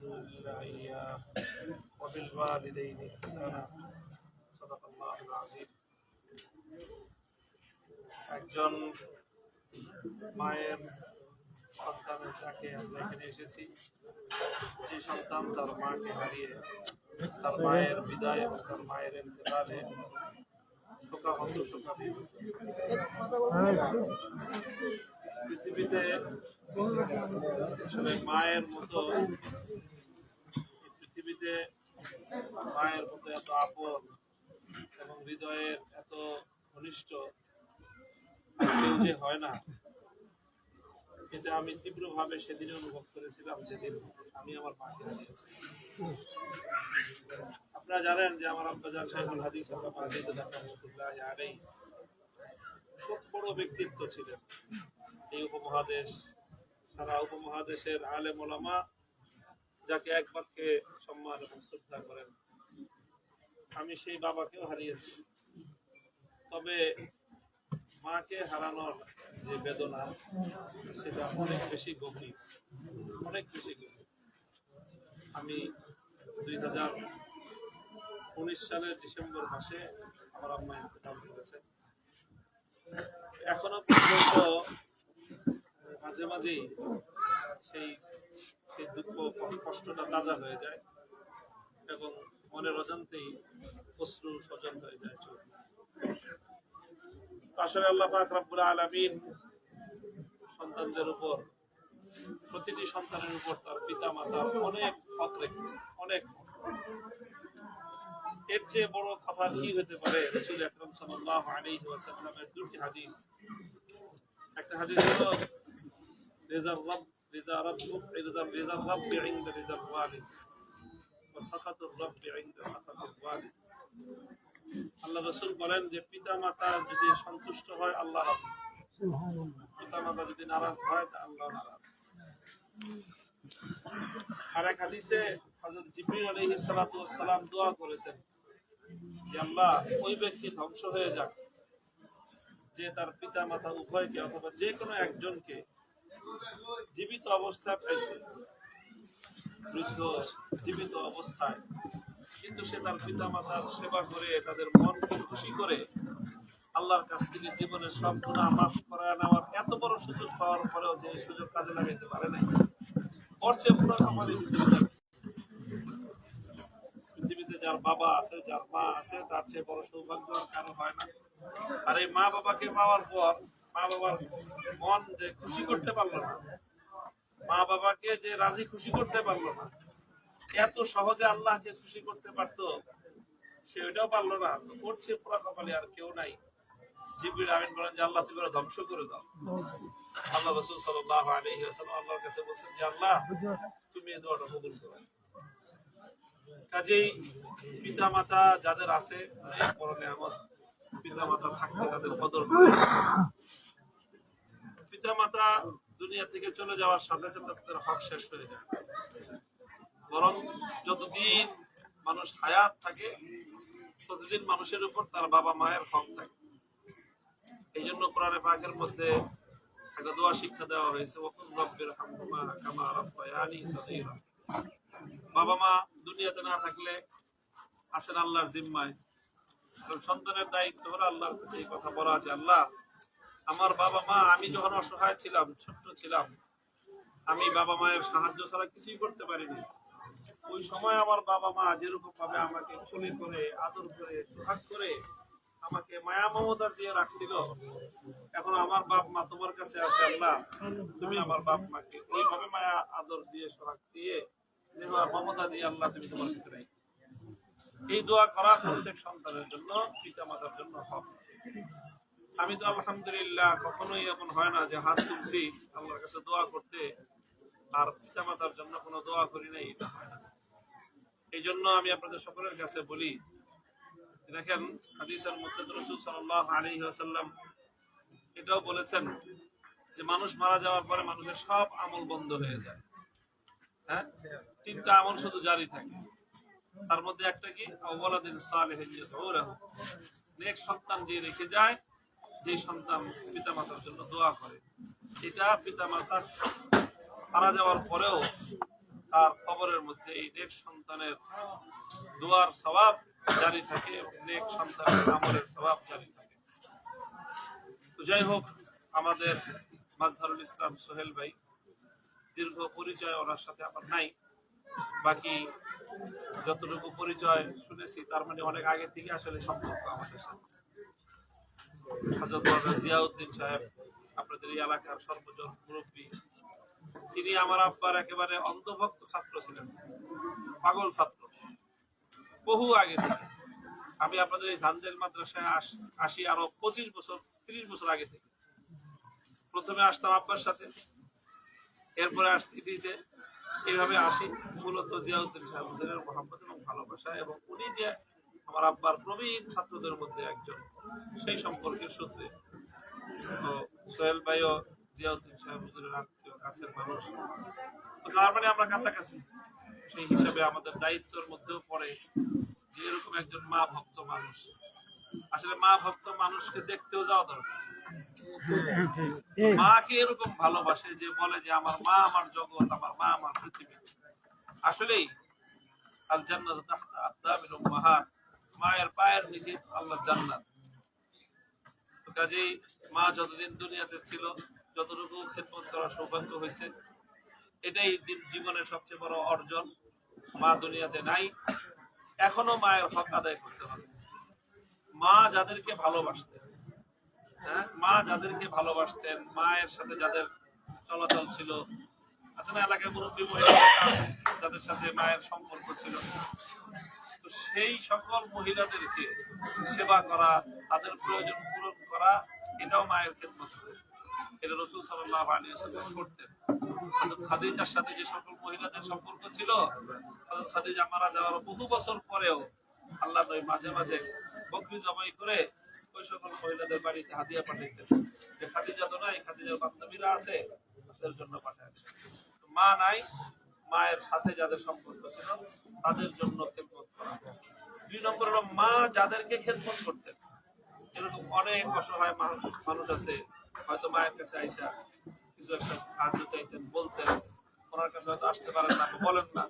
إلا إياه وبالوالدين إحسانا صدق الله العظيم একজন মায়ের সন্তানের সাথে আমরা এখানে এসেছি যে সন্তান তার মাকে হারিয়ে তার মায়ের বিদায় এবং তার মায়ের ইন্তেকালে শোকাহত শোকাবিদ পৃথিবীতে আসলে মায়ের মতো পৃথিবীতে মায়ের মতো এত আপন এবং হৃদয়ের এত ঘনিষ্ঠ কেউ যে হয় না, এটা আমি তীব্রভাবে সেদিন অনুভব করেছিলাম যেদিন আমি আমার মাকে হারিয়েছি। আপনারা জানেন যে আমার আব্বাজান সাহেবুল হাদিস আল্লামা আজিজুল্লাহ রহমতুল্লাহ খুব বড় ব্যক্তিত্ব ছিলেন। এই উপমহাদেশ সারা উপমহাদেশের আলেম ওলামা যাকে এক বাক্যে সম্মান এবং শ্রদ্ধা করেন। আমি সেই বাবাকেও হারিয়েছি। তবে মাকে হারানোর যে বেদনা, সেটা অনেক বেশি গভীর, অনেক বেশি গভীর। আমি দুই হাজার উনিশ সালের ডিসেম্বর মাসে আমার আম্মা ইন্তেকাল করেছেন এখনও পর্যন্ত মাঝে মাঝেই সেই সেই দুঃখ, কষ্টটা তাজা হয়ে যায় এবং মনের অজান্তেই অশ্রু সজল হয়ে যায় চোখ। আসলে আল্লাহ পাক রব্বুল আলামিন সন্তানদের উপর, প্রতিটি সন্তানের উপর তার পিতা মাতা অনেক হক রেখেছে, অনেক এর চেয়ে বড় কথা কি হতে পারে? রাসূল আকরাম সাল্লাল্লাহু আলাইহি ওয়াসাল্লামের দুটি হাদিস। একটা হাদিস হলো রিজার রব রিজা রব রিজা রিজা রব عند رضا الوالد وسخط الرب عند سخط الوالد আল্লাহ রাসূল বলেন যে পিতা মাতা যদি সন্তুষ্ট হয় আল্লাহ রাজি পিতা মাতা যদি নারাজ হয় তা আল্লাহ নারাজ আর এক হাদিসে হযরত জিবরিল আলাইহিস সালাতু ওয়াস সালাম দোয়া করেছেন যে আল্লাহ ওই ব্যক্তি ধ্বংস হয়ে যাক যে তার পিতা মাতা উভয়কে অথবা যে কোনো একজনকে জীবিত অবস্থায় পাইছে বৃদ্ধ জীবিত অবস্থায়। কিন্তু সে তার পিতা মাতার সেবা করে, তাদের মনকে খুশি করে আল্লাহর কাছ থেকে জীবনের সব গুণা মাফ করা নেওয়ার এত বড় সুযোগ পাওয়ার পরেও যে সুযোগ কাজে লাগাইতে পারে নাই। ওর পুরো পৃথিবীতে পৃথিবীতে যার বাবা আছে, যার মা আছে, তার চেয়ে বড় সৌভাগ্য আর কারও হয় না। আর এই মা বাবাকে পাওয়ার পর মা বাবার মন যে খুশি করতে পারল না, মা বাবাকে যে রাজি খুশি করতে পারল না, এত সহজে আল্লাহকে খুশি করতে পারতো, সে ওইটাও পারল না। তো চেয়ে পোড়া কপালে আর কেউ নাই। জিবরিল আমিন বলেন যে, আল্লাহ, তুমি ধ্বংস করে দাও। আল্লাহ রাসূল ওয়াসাল্লাম আল্লাহর কাছে বলছেন যে, আল্লাহ, তুমি এই দোয়াটা কবুল করো। কাজেই পিতা মাতা যাদের আছে অনেক বড় নিয়ামত পিতা মাতা থাকতে তাদের কদর করে। পিতা মাতা দুনিয়া থেকে চলে যাওয়ার সাথে সাথে তাদের হক শেষ হয়ে যায়। বরং যতদিন মানুষ হায়াত থাকে, ততদিন মানুষের উপর তার বাবা মায়ের হক থাকে। এই জন্য কোরআনে পাকের মধ্যে একটা দোয়া শিক্ষা দেওয়া হয়েছে, ওকুল রব্বির হামহুমা কামা রাব্বায়ানি সগীরা। বাবা মা দুনিয়াতে না থাকলে আছেন আল্লাহর জিম্মায়। সন্তানের দায়িত্ব হলো আল্লাহর কাছে এই কথা বলা আছে আল্লাহ, আমার বাবা মা, আমি যখন অসহায় ছিলাম, ছোট্ট ছিলাম, আমি বাবা মায়ের সাহায্য ছাড়া কিছুই করতে পারিনি। ওই সময় আমার বাবা মা যেরকম ভাবে আমাকে কোলে করে, আদর করে, সোহাগ করে আমাকে মায়া মমতা দিয়ে রাখছিল, এখন আমার বাপ মা তোমার কাছে আছে, আল্লাহ, তুমি আমার বাপ মাকে ওইভাবে মায়া, আদর দিয়ে, সোহাগ দিয়ে মমতা দিয়ে আল্লাহ তুমি তোমার কাছে রাখো। এই দোয়া করা প্রত্যেক সন্তানের জন্য পিতা মাতার জন্য হক। আমি তো আলহামদুলিল্লাহ কখনোই এমন হয় না যে হাত তুলছি, আল্লাহর কাছে দোয়া করতে, আর পিতা মাতার জন্য কোনো দোয়া করি নাই, এটা হয় না। এই জন্য আমি আপনাদের সকলের কাছে বলি, দেখেন, হাদিসের মধ্যে রাসূল সাল্লাল্লাহু আলাইহি ওয়াসাল্লাম এটাও বলেছেন যে মানুষ মারা যাওয়ার পরে মানুষের সব আমল বন্ধ হয়ে যায়। হ্যাঁ? তিনটা আমল শুধু জারি থাকে। তার মধ্যে একটা কি? সন্তান যে রেখে যায়, যে সন্তান পিতামাতার জন্য দোয়া করে, এটা পিতামাতা মারা যাওয়ার পরেও তার খবরের মধ্যে এই নেক সন্তানের দোয়ার স্বভাব জারি থাকে নেক সন্তানের আমলের স্বভাব জারি থাকে। তো যাই হোক, আমাদের মাজহারুল ইসলাম সোহেল ভাই দীর্ঘ পরিচয় ওনার সাথে আমার নাই। বাকি যতটুকু পরিচয় শুনেছি, তার মানে অনেক আগে থেকে আসলে সম্পর্ক আমাদের সাথে। মাওলানা জিয়াউদ্দিন সাহেব, আপনাদের এই এলাকার সর্বজন মুরব্বী। তিনি আমার আব্বার একেবারে অন্ধভক্ত ছাত্র ছিলেন, পাগল ছাত্র। বহু আগে থেকে। আমি আপনাদের এই মাদ্রাসায় আসি আরও পঁচিশ বছর, ত্রিশ বছর আগে থেকে। প্রথমে আসতাম আব্বার সাথে, এরপরে আসছি ডিজে এইভাবে আসি। মূলত জিয়াউদ্দিন সাহেব হুজুরের মোহাম্মদ এবং ভালোবাসা এবং উনি যে আমার আব্বার প্রবীণ ছাত্রদের মধ্যে একজন সেই সম্পর্কের সূত্রে। তো সোহেল ভাইও জিয়াউদ্দিন সাহেব হুজুরের আত্মীয় কাছের মানুষ। তো তার মানে আমরা কাছাকাছি। সেই হিসাবে আমাদের দায়িত্বের মধ্যেও পড়ে যে এরকম একজন মা ভক্ত মানুষ। আসলে মা ভক্ত মানুষকে দেখতেও যাওয়া দরকার। মাকে এরকম ভালোবাসে যে বলে যে আমার মা আমার জগৎ আমার মা আমার আসলেই আল জান্নাত তাহতা উম্মাহাত, মায়ের পায়ের নিচে আল্লাহর জান্নাত। কাজেই মা যতদিন দুনিয়াতে ছিল, যতটুকু খেদমত করার সৌভাগ্য হয়েছে, এটাই জীবনের সবচেয়ে বড় অর্জন। মা দুনিয়াতে নাই, এখনও মায়ের হক আদায় করতে হবে। মা যাদেরকে ভালোবাসতেন হ্যাঁ? মা যাদেরকে ভালোবাসতেন, মায়ের সাথে যাদের চলাচল ছিল, আছে না এলাকায় মুরব্বী মহিলা যাদের সাথে মায়ের সম্পর্ক ছিল। তো সেই সকল মহিলাদেরকে সেবা করা, তাদের প্রয়োজন পূরণ করা, এটাও মায়ের খেদমত এটা রসুল সাল্লাহ আলী সাল্লাম করতেন। খাদিজার সাথে যে সকল মহিলাদের সম্পর্ক ছিল খাদিজা মারা যাওয়ার বহু বছর পরেও আল্লাহ মাঝে মাঝে বকরি জবাই করে ওই সকল মহিলাদের বাড়িতে হাদিয়া পাঠাইতেন। যে খাদিজা তো নাই, খাদিজার বান্ধবীরা আছে, তাদের জন্য পাঠায় মা নাই মায়ের সাথে যাদের সম্পর্ক ছিল, তাদের জন্য খেদমত করা দুই নম্বর হলো, মা যাদেরকে খেদমত করতেন, এরকম অনেক অসহায় মানুষ আছে। হয়তো মায়ের কাছে আইসা কিছু একটা সাহায্য চাইতেন, বলতেন, ওনার কাছে হয়তো আসতে পারেন না বলেন না।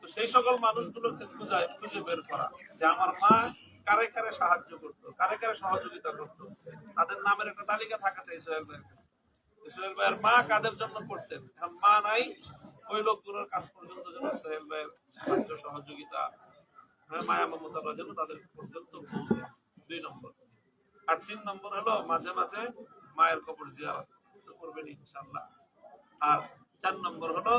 তো সেই সকল মানুষগুলোকে খুঁজে খুঁজে বের করা যে আমার মা কারে কারে সাহায্য করতো, কারে কারে সহযোগিতা করতো। তাদের নামের একটা তালিকা থাকা চাই সোহেল ভাইয়ের কাছে। সোহেল ভাইয়ের মা কাদের জন্য করতেন? মা নাই ওই লোকগুলোর কাজ পর্যন্ত যেন সোহেল ভাইয়ের সাহায্য সহযোগিতা হ্যাঁ, মায়া মমতার যেন তাদের পর্যন্ত পৌঁছে দুই নম্বর। আর তিন নম্বর হলো মাঝে মাঝে মায়ের কবর জিয়ারত করবেন ইনশাআল্লাহ। আর চার নম্বর হলো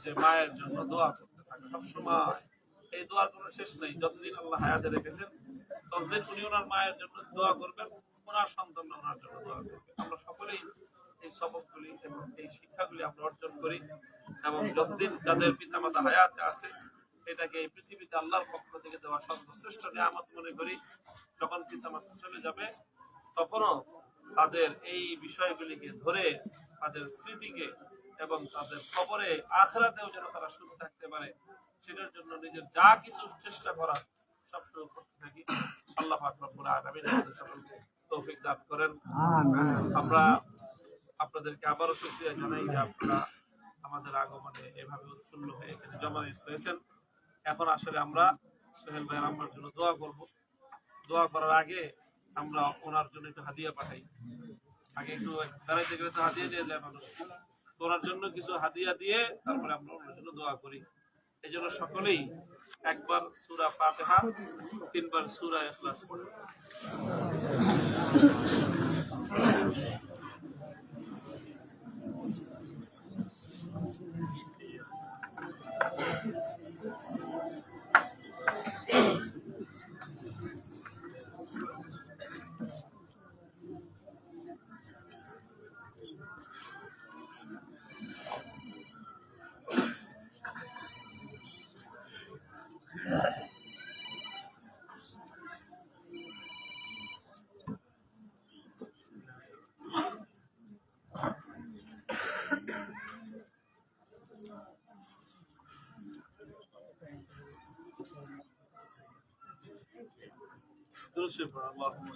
যে মায়ের জন্য দোয়া করতে থাকে সবসময়। এই দোয়ার কোনো শেষ নেই। যতদিন আল্লাহ হায়াতে রেখেছেন ততদিন উনি ওনার মায়ের জন্য দোয়া করবেন ওনার সন্তান ওনার জন্য দোয়া করবেন আমরা সকলেই এই সবকগুলি এবং এই শিক্ষাগুলি আমরা অর্জন করি এবং যতদিন যাদের পিতামাতা হায়াতে আছে এটাকে এই পৃথিবীতে আল্লাহর পক্ষ থেকে দেওয়া সর্বশ্রেষ্ঠ নিয়ামত মনে করি যখন পিতামাতা চলে যাবে তখনও তাদের এই বিষয়গুলিকে ধরে তাদের স্মৃতিকে এবং তাদের খবরে আখরাতেও যেন তারা সুখ থাকতে পারে সেটার জন্য নিজের যা কিছু চেষ্টা করা সবসময় করতে থাকি। আল্লাহ পাক রব্বুল আলামিন আমাদের সকলকে তৌফিক দান করেন। আমরা আপনাদেরকে আবারও শুকরিয়া জানাই যে আপনারা আমাদের আগমনে এভাবে উৎফুল্ল হয়ে এখানে জমায়েত হয়েছেন এখন আসলে আমরা সোহেল ভাইয়ের আমার জন্য দোয়া করব। দোয়া করার আগে আমরা ওনার জন্য একটু হাদিয়া পাঠাই। আগে একটু বেড়াইতে গেলে তো হাদিয়া দিয়ে যায় মানুষ। ওনার জন্য কিছু হাদিয়া দিয়ে তারপরে আমরা ওনার জন্য দোয়া করি। এই জন্য সকলেই একবার সুরা ফাতেহা, তিনবার সুরা ইখলাস পড়ে اللهم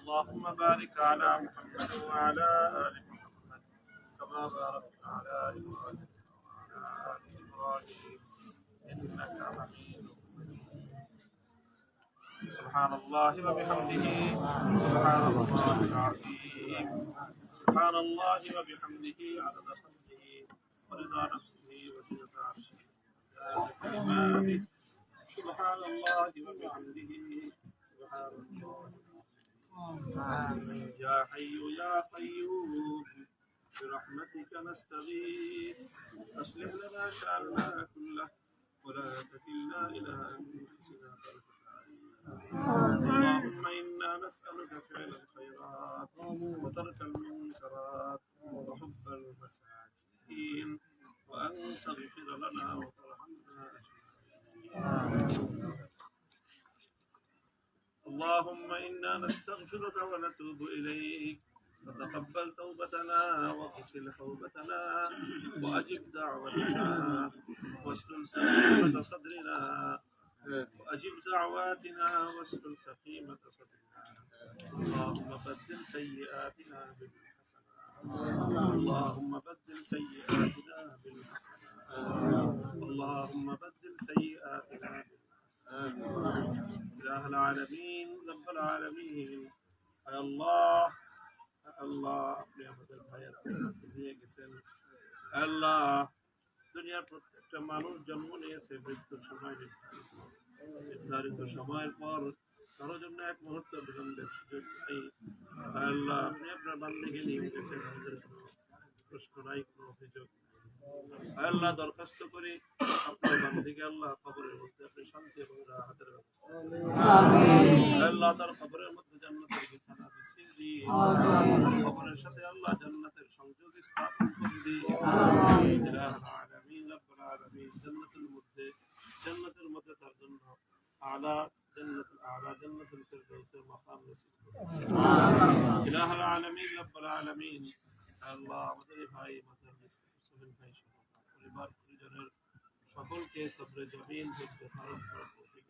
اللهم بارك على محمد وعلى آل محمد كما باركت على إبراهيم وعلى آل إبراهيم إنك حميد سبحان الله وبحمده سبحان الله العظيم. سبحان الله وبحمده عدد خلقه ورضا نفسه وزنة عرشه. سبحان الله وبحمده سبحان الله. يا حي يا قيوم برحمتك نستغيث. أصلح لنا شأننا كله ولا تكلنا إلى أنفسنا. طرفة اللهم إنا نسألك فعل الخيرات وترك المنكرات وحب المساكين وأن تغفر لنا وترحمنا أجمعين اللهم إنا نستغفرك ونتوب إليك. فتقبل توبتنا واغسل حوبتنا وأجب دعوتنا. واسلل سخيمة صدرنا. وأجب دعواتنا واسلل سقيمة صدرنا اللهم بدل سيئاتنا بالحسنات. اللهم بدل سيئاتنا بالحسنات. اللهم بدل سيئاتنا بالحسنات. إله العالمين رب العالمين. يا الله يا الله. अपने हमारे भाई के लिए الله. দুনিয়ার প্রত্যেকটা মানুষ জন্ম নিয়েছে মৃত্যুর সময় নির্ধারিত সময়ের পর। কারোর জন্য এক মুহূর্ত বিলম্বের সুযোগ নেই। আল্লাহ আপনি আপনার বান্দিকে নিয়ে গেছেন আমাদের কোনো প্রশ্ন নাই কোনো অভিযোগ আল্লাহ দরখাস্ত করি আপনার বান্দিকে আল্লাহ খবরের মধ্যে আপনি শান্তি এবং রাহাতের ব্যবস্থা আল্লাহ তার খবরের মধ্যে জান্নাতের বিছানা বিছিয়ে দিয়ে খবরের সাথে আল্লাহ জান্নাতের সংযোগ স্থাপন করে দিয়ে জান্নাতের মধ্যে তার জন্য আলা জান্নাতুল আলা জান্নাতুল ফিরদাউসের মাকাম নসিব করুন। ইলাহুল আলামিন রব্বুল আলামিন আল্লাহ আমাদের এই ভাই মাজার সোহেল ভাই সহ তার পরিবার পরিজনের সকলকে সবরে জমিন যুদ্ধ ধারণ করার তৌফিক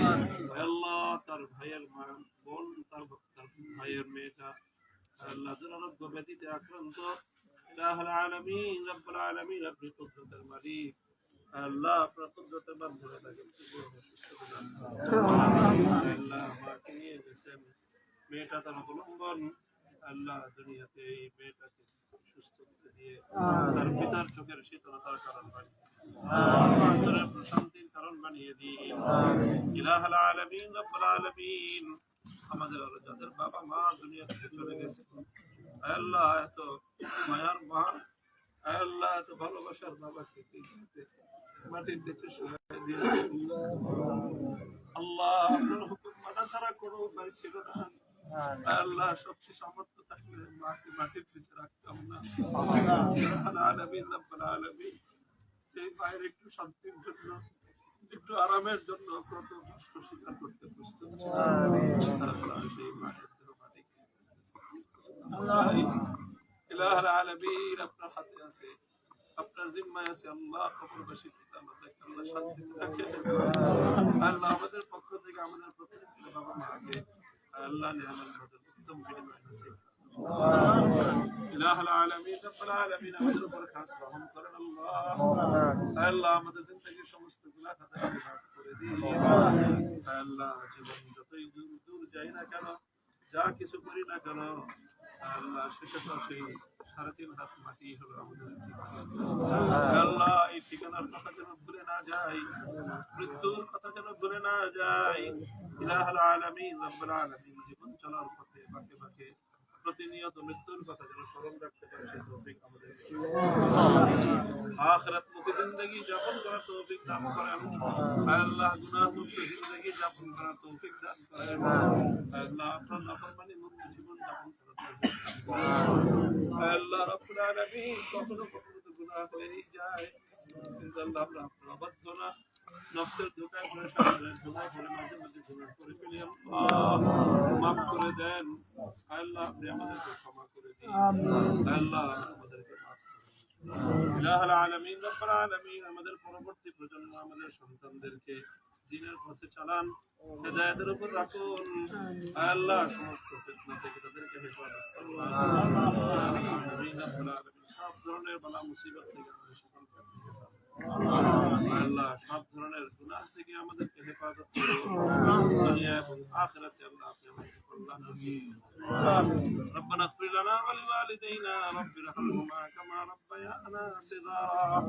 দান করুন। আল্লাহ তার ভাইয়ের মা- বোন তার তার ভাইয়ের মেয়েটা আল্লাহ দুরারোগ্য ব্যাধিতে আক্রান্ত ইলাহুল আলামিন রব্বুল আলামিন আপনি কুদরতের মালিক আল্লাহ আপনার কুদরতের মাধ্যমে তাকে। আল্লাহ মাকে নিয়ে গেছেন মেয়েটা তার অবলম্বন আল্লাহ দুনিয়াতে এই মেয়েটাকে সুস্থ করে দিয়ে তার পিতার চোখের শীতলতার কারণ বানিয়ে প্রশান্তির কারণ বানিয়ে দিন ইলাহাল আলামিন আমাদের আরও যাদের বাবা মা দুনিয়া থেকে চলে গেছে। আল্লাহ এত মায়ার মা আল্লাহ এত ভালোবাসার বাবাকে মাটির নিচে শুয়ে দিয়েছে আল্লাহ আপনার হুকুম মানা ছাড়া কোনো উপায় ছিল না। আল্লাহ। সবচেয়ে সামর্থ্য থাকলে মাকে মাটির নিচে রাখতাম না। ইলাহাল আলামিন সেই মায়ের একটু শান্তির জন্য একটু আরামের জন্য কত কষ্ট স্বীকার করতে প্রস্তুত সেই মায়ের মাটিকে আপনার জিম্মায় আছে, আল্লাহ কবরবাসী পিতা আল্লাহ আমাদের পক্ষ থেকে আমাদের যাই না কেন, যা কিছু করি না কেন, আল্লাহ শেষে তো সেই সাড়ে কথা যেন ভুলে না যাই, মৃত্যুর কথা যেন ভুলে না যাই। ইলাহুল জীবন চলার পথে বাঁকে বাঁকে প্রতিনিয়ত মৃত্যুর কথা যেন স্মরণ রাখতে পারে, সেই তৌফিক আমাদের আখিরাত মুখী জিন্দগি যাপন করার তৌফিক দান করেন। আল্লাহ গুনাহ মুক্ত জিন্দগি যাপন করার তৌফিক দান করেন। আল্লাহ আপনার নাফরমানি মুক্ত জীবন যাপন করার তৌফিক দান করেন। আল্লাহ রাব্বুল আলামিন। কখনো কখনো তো গুনাহ হয়েই যায়। কিন্তু আল্লাহ আমরা আপনার অবাধ্য না। নফসের ধোকায় পড়ে শয়তানের ধোকায় পড়ে মাঝে মাঝে গুনাহ করে ফেলি আল্লাহ। মাফ করে দেন। আল্লাহ আপনি আমাদেরকে ক্ষমা করে দিন। আল্লাহ আমাদেরকে মাফ করে আলামিন রব্বুল আলামিন আমাদের পরবর্তী প্রজন্ম আমাদের সন্তানদেরকে দিনের পথে চালান হেদায়তের উপর রাখুন। আল্লাহ সমস্ত ফিতনা থেকে তাদেরকে হেফাজত করুন। আমিন। আমিন সব ধরনের বালা মুসিবত থেকে আমাদের সকলকে আল্লাহ সব ধরনের গুনাহ থেকে আমাদেরকে হেফাজত করুন দুনিয়া এবং আখিরাতে আল্লাহ আপনি আমাদেরকে কল্যাণ নসিব করুন। ربنا اغفر لنا ولوالدينا رب ارحمهما كما ربيانا صغارا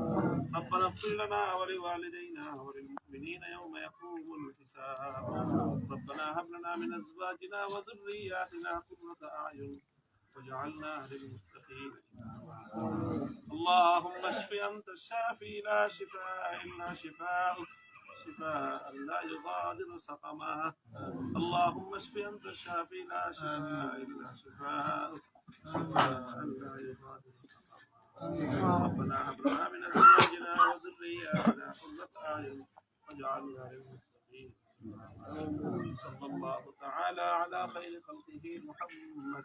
ربنا اغفر لنا ولوالدينا وللمؤمنين يوم يقوم الحساب ربنا هب لنا من ازواجنا وذرياتنا قرة اعين واجعلنا للمتقين إماما. اللهم اشف أنت الشافي لا شفاء إلا شفاؤك شفاء لا يغادر سقما اللهم اشف أنت الشافي لا شفاء إلا شفاءك شفاء لا يغادر سقما ربنا هب لنا من أزواجنا وذرياتنا قرة أعين واجعلنا للمتقين. صلى الله تعالى على خير خلقه محمد